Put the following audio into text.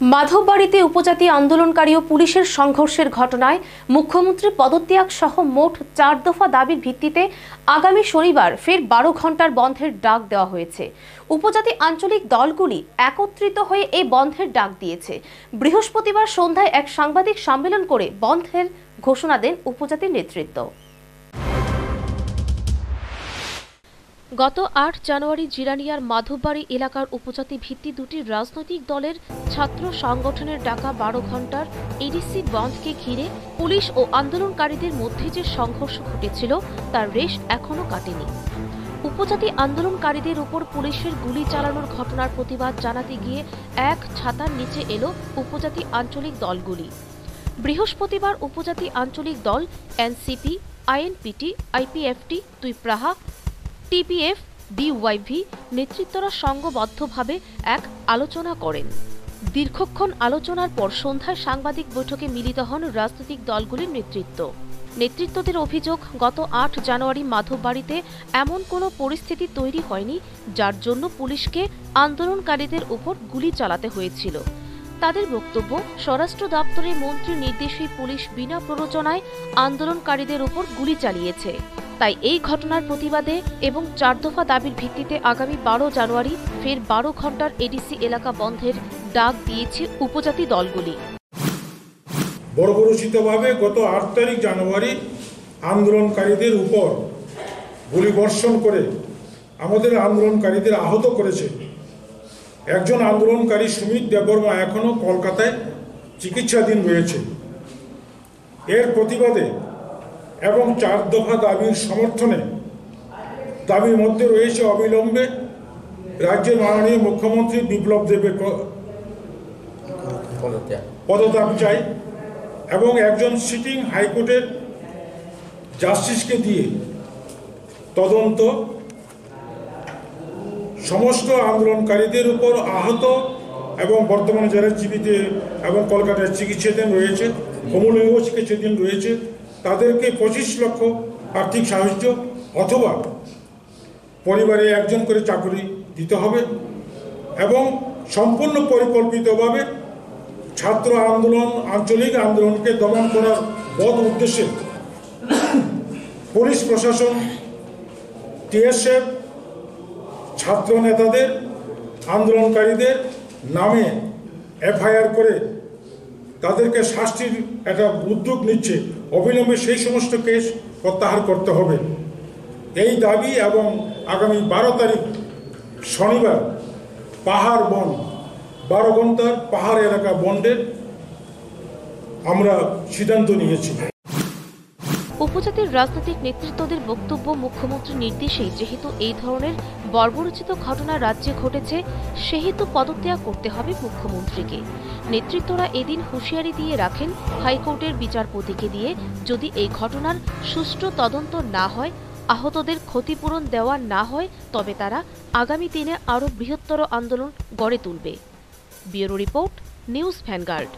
মাধববাড়িতে উপজাতি আন্দোলনকারী ও পুলিশের সংঘর্ষের ঘটনায় মুখ্যমন্ত্রী পদত্যাগ সহ মোট চার দফা দাবির ভিত্তিতে আগামী শনিবার ফের বারো ঘণ্টার বন্ধের ডাক দেওয়া হয়েছে। উপজাতি আঞ্চলিক দলগুলি একত্রিত হয়ে এই বন্ধের ডাক দিয়েছে। বৃহস্পতিবার সন্ধ্যায় এক সাংবাদিক সম্মেলন করে বন্ধের ঘোষণা দেন উপজাতির নেতৃত্ব। গত আট জানুয়ারি জিরানিয়ার মাধববাড়ি এলাকার উপজাতি ভিত্তি দুটি রাজনৈতিক দলের ছাত্র সংগঠনের ডাকা বারো ঘণ্টার এডিসি বন্ধকে ঘিরে পুলিশ ও আন্দোলনকারীদের মধ্যে যে সংঘর্ষ ঘটেছিল, তার রেশ এখনও কাটেনি। উপজাতি আন্দোলনকারীদের উপর পুলিশের গুলি চালানোর ঘটনার প্রতিবাদ জানাতে গিয়ে এক ছাতার নিচে এলো উপজাতি আঞ্চলিক দলগুলি। বৃহস্পতিবার উপজাতি আঞ্চলিক দল, NCP, INPT, IPFT Tuipraha TPF, DYV নেতৃত্বরা সংঘবদ্ধভাবে এক আলোচনা করেন। দীর্ঘক্ষণ আলোচনার পর সন্ধ্যায় সাংবাদিক বৈঠকে মিলিত হন রাজনৈতিক দলগুলির নেতৃত্ব। নেতৃত্বদের অভিযোগ, গত আট জানুয়ারি মাধববাড়িতে এমন কোনো পরিস্থিতি তৈরি হয়নি, যার জন্য পুলিশকে আন্দোলনকারীদের উপর গুলি চালাতে হয়েছিল। তাদের বক্তব্য, স্বরাষ্ট্র দপ্তরের মন্ত্রীর নির্দেশেই পুলিশ বিনা প্ররোচনায় আন্দোলনকারীদের উপর গুলি চালিয়েছে। তাই এই ঘটনার প্রতিবাদে এবং চার দফা দাবির ভিত্তিতে আগামী বারো জানুয়ারি ফের বারো ঘণ্টার এডিসি এলাকা বন্ধের ডাক দিয়েছে উপজাতি দলগুলি। বর্বরচিতভাবে গত আট তারিখ জানুয়ারি আন্দোলনকারীদের উপর গুলিবর্ষণ করে আমাদের আন্দোলনকারীদের আহত করেছে। একজন আন্দোলনকারী সুমিত দেববর্মা এখনও কলকাতায় চিকিৎসাধীন রয়েছে। এর প্রতিবাদে এবং চার দফা দাবির সমর্থনে দাবির মধ্যে রয়েছে অবিলম্বে রাজ্যের মাননীয় মুখ্যমন্ত্রী বিপ্লব দেবের পদত্যাগ। চাই এবং একজন সিটিং হাইকোর্টের জাস্টিসকে দিয়ে তদন্ত সমস্ত আন্দোলনকারীদের উপর আহত এবং বর্তমানে যারা জীবিত এবং কলকাতায় চিকিৎসাধীন রয়েছে কমলীয় চিকিৎসাধীন রয়েছে তাদেরকে পঁচিশ লক্ষ আর্থিক সাহায্য অথবা পরিবারে একজন করে চাকরি দিতে হবে এবং সম্পূর্ণ পরিকল্পিতভাবে ছাত্র আন্দোলন, আঞ্চলিক আন্দোলনকে দমন করার বদ উদ্দেশ্যে পুলিশ প্রশাসন, টিএসএফ, ছাত্র নেতাদের, আন্দোলনকারীদের নামে এফআইআর করে তাদেরকে শাস্তির একটা উদ্যোগ নিচ্ছে। অবিলম্বে সেই সমস্ত কেস প্রত্যাহার করতে হবে। এই দাবি এবং আগামী বারো তারিখ শনিবার পাহাড় বন, বারো ঘণ্টার পাহাড় এলাকা বন্ডের আমরা সিদ্ধান্ত নিয়েছি। উপজাতির রাজনৈতিক নেতৃত্বদের বক্তব্য মুখ্যমন্ত্রীর নির্দেশেই যেহেতু এই ধরনের বর্বরচিত ঘটনা রাজ্যে ঘটেছে, সেহেতু পদত্যাগ করতে হবে মুখ্যমন্ত্রীকে। নেতৃত্বরা এদিন হুঁশিয়ারি দিয়ে রাখেন হাইকোর্টের বিচারপতিকে দিয়ে, যদি এই ঘটনার সুষ্ঠু তদন্ত না হয়, আহতদের ক্ষতিপূরণ দেওয়া না হয়, তবে তারা আগামী দিনে আরও বৃহত্তর আন্দোলন গড়ে তুলবে। Bureau report, news Vanguard.